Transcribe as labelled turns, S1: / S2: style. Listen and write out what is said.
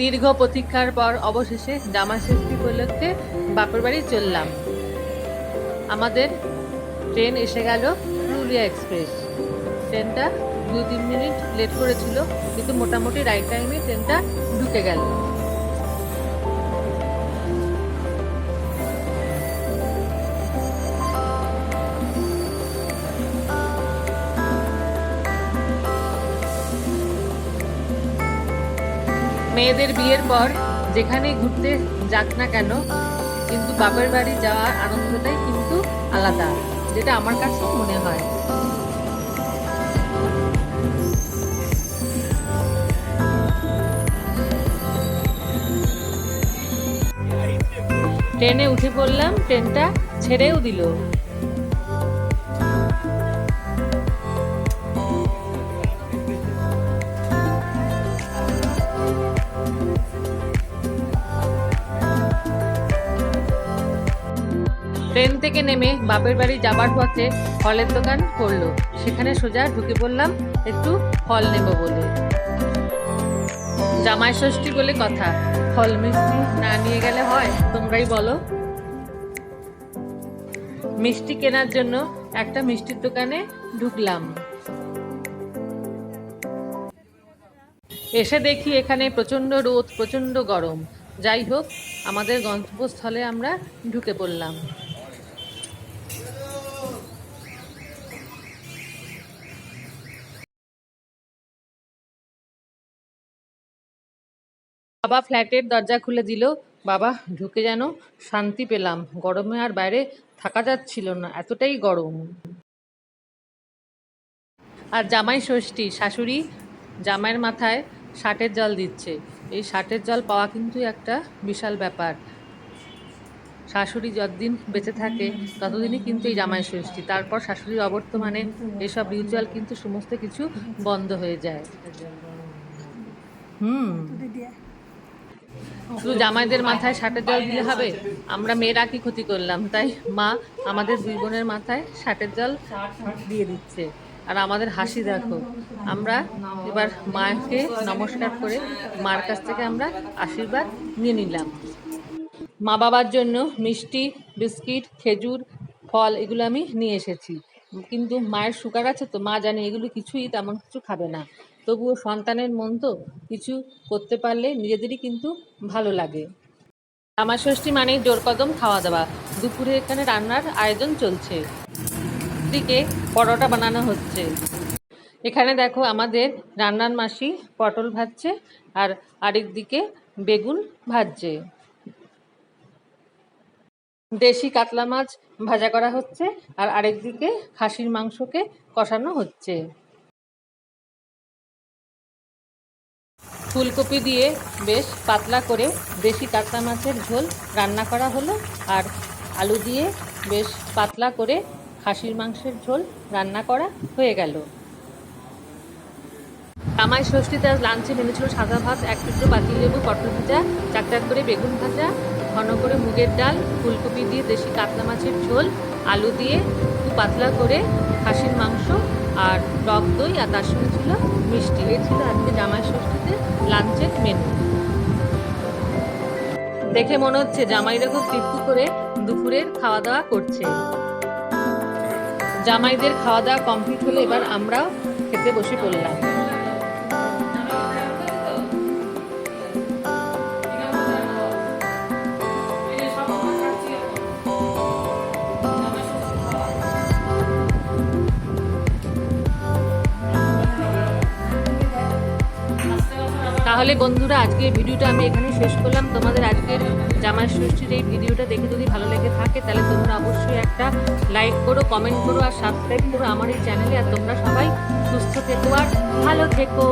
S1: দীর্ঘ প্রতীক্ষার পর অবশেষে জামা ষষ্ঠী উপলক্ষে বাপের বাড়ি চললাম। আমাদের ট্রেন এসে গেল পুরুলিয়া এক্সপ্রেস। ট্রেনটা দু তিন মিনিট লেট করেছিল, কিন্তু মোটামুটি রাইট টাইমে ট্রেনটা ঢুকে গেল। মেয়েদের বিয়ের পর যেখানেই ঘুরতে যাক না কেন, কিন্তু বাপের বাড়ি যাওয়ার আনন্দটাই কিন্তু আলাদা, যেটা আমার কাছে মনে হয়। ট্রেনে উঠে পড়লাম, ট্রেনটা ছেড়েও দিল। ট্রেন থেকে নেমে বাপের বাড়ি যাবার পথে ফলের দোকান পড়ল। সেখানে সোজা ঢুকে পড়লাম, একটু ফল নেব বলে। জামাই ষষ্ঠী বলে কথা, ফল মিষ্টি না নিয়ে গেলে হয়, তোমরাই বলো। মিষ্টি কেনার জন্য একটা মিষ্টির দোকানে ঢুকলাম। এসে দেখি এখানে প্রচণ্ড রোদ, প্রচণ্ড গরম। যাই হোক, আমাদের গন্তব্যস্থলে আমরা ঢুকে পড়লাম। বাবা ফ্ল্যাটের দরজা খুলে দিল। বাবা, ঢুকে যেন শান্তি পেলাম। গরমে আর বাইরে থাকা যাচ্ছিল না, এতটাই গরম। আর জামাই ষষ্ঠী, শাশুড়ি জামাইয়ের মাথায় ষাটের জল দিচ্ছে। এই ষাটের জল পাওয়া কিন্তু একটা বিশাল ব্যাপার। শাশুড়ি যতদিন বেঁচে থাকে, ততদিনই কিন্তু এই জামাই ষষ্ঠী। তারপর শাশুড়ির অবর্তমানে এসব রিচুয়াল কিন্তু সমস্ত কিছু বন্ধ হয়ে যায়। হুম। শুধু জামাইদের মাথায় ষাটের জল দিলে হবে? আমরা মেয়েরা কি ক্ষতি করলাম? তাই মা আমাদের দুই বোনের মাথায় ষাটের জল দিয়ে দিচ্ছে। আর আমাদের হাসি দেখো, আমরা এবার মাকে নমস্কার করে মার কাছ থেকে আমরা আশীর্বাদ নিয়ে নিলাম। মা বাবার জন্য মিষ্টি, বিস্কিট, খেজুর, ফল এগুলো আমি নিয়ে এসেছি। কিন্তু মায়ের সুগার আছে তো, মা জানে এগুলো কিছুই তেমন কিছু খাবে না। তবুও সন্তানের মন তো কিছু করতে পারলে নিজেদেরই কিন্তু ভালো লাগে। আমার ষষ্ঠী মানেই জোর কদম খাওয়া দাওয়া। দুপুরে এখানে রান্নার আয়োজন চলছে। দিকে পরোটা বানানো হচ্ছে। এখানে দেখো আমাদের রান্নার মাসি পটল ভাজছে আর আরেক দিকে বেগুন ভাজছে। দেশি কাতলা মাছ ভাজা করা হচ্ছে আর আরেক দিকে খাসির মাংসকে কষানো হচ্ছে। ফুলকপি দিয়ে বেশ পাতলা করে দেশি কাতলা মাছের ঝোল রান্না করা হলো আর আলু দিয়ে বেশ পাতলা করে খাসির মাংসের ঝোল রান্না করা হয়ে গেল। জামাই ষষ্ঠীতে আজ লাঞ্চে নেমেছিল সাদা ভাত, এক টুকরো লেবু, পটল ভাজা চাক চাক করে বেগুন ভাজা, ঘন করে মুগের ডাল, ফুলকপি দিয়ে দেশি কাতলা মাছের ঝোল, আলু দিয়ে পাতলা করে খাসির মাংস আর টক দই আর তার সঙ্গে ছিল মিষ্টি। এ ছিল আজকে জামাই ষষ্ঠীতে লাঞ্চের মেনু দেখে মনে হচ্ছে জামাইরা খুব তৃপ্তি করে দুপুরের খাওয়া দাওয়া করছে। জামাইদের খাওয়া দাওয়া কমপ্লিট হলে এবার আমরাও খেতে বসে পড়লাম। তাহলে বন্ধুরা, আজকের ভিডিওটা আমি এখানে শেষ করলাম। তোমাদের আজকের জামাই ষষ্ঠীর এই ভিডিওটা দেখে যদি ভালো লেগে থাকে, তাহলে তোমরা অবশ্যই একটা লাইক করো কমেন্ট করো আর সাবস্ক্রাইব করো আমার এই চ্যানেলে আর তোমরা সবাই সুস্থ থেকো আর ভালো থেকো।